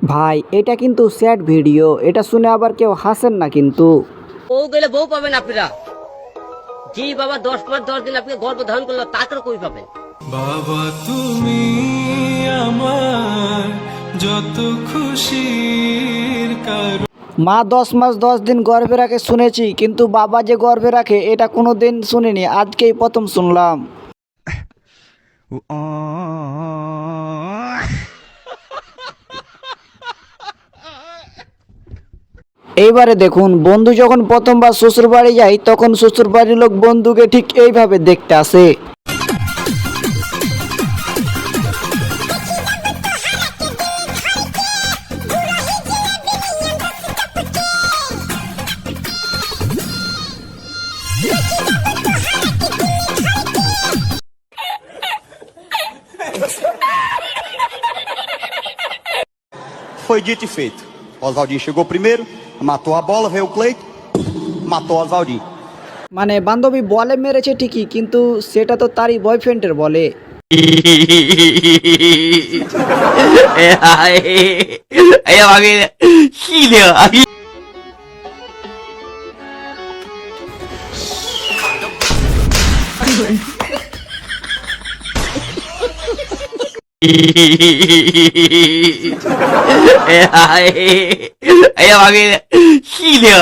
ভাই এটা কিন্তু স্যাড ভিডিও এটা শুনে আবার কেউ হাসেন না কিন্তু। বউ গেলে বউ পাবেন আপনারা। জি বাবা দশ মাস দশ দিন আপনি গর্ব ধারণ করল তাকে কই পাবেন। বাবা তুমি আমার যত খুশির কারণ। মা দশ মাস দশ দিন গর্ভে রাখে শুনেছি, কিন্তু বাবা যে গর্ভে রাখে, এটা কোনো দিন শুনিনি, আজকেই প্রথম শুনলাম। এইবারে দেখুন, বন্ধু যখন প্রথমবার শ্বশুর বাড়ি যায়, তখন শ্বশুর বাড়ির লোক বন্ধুকে ঠিক এইভাবে দেখতে আসে। Foi dito e feito. Oswaldinho chegou primeiro, matou a bola, veio o Cleito, matou o Oswaldinho. মানে বান্ধবী বলে মেরেছে ঠিকই কিন্তু সেটা তো তারই বয়ফ্রেন্ডের বলে哎 Ay, ay, mami, Gilio.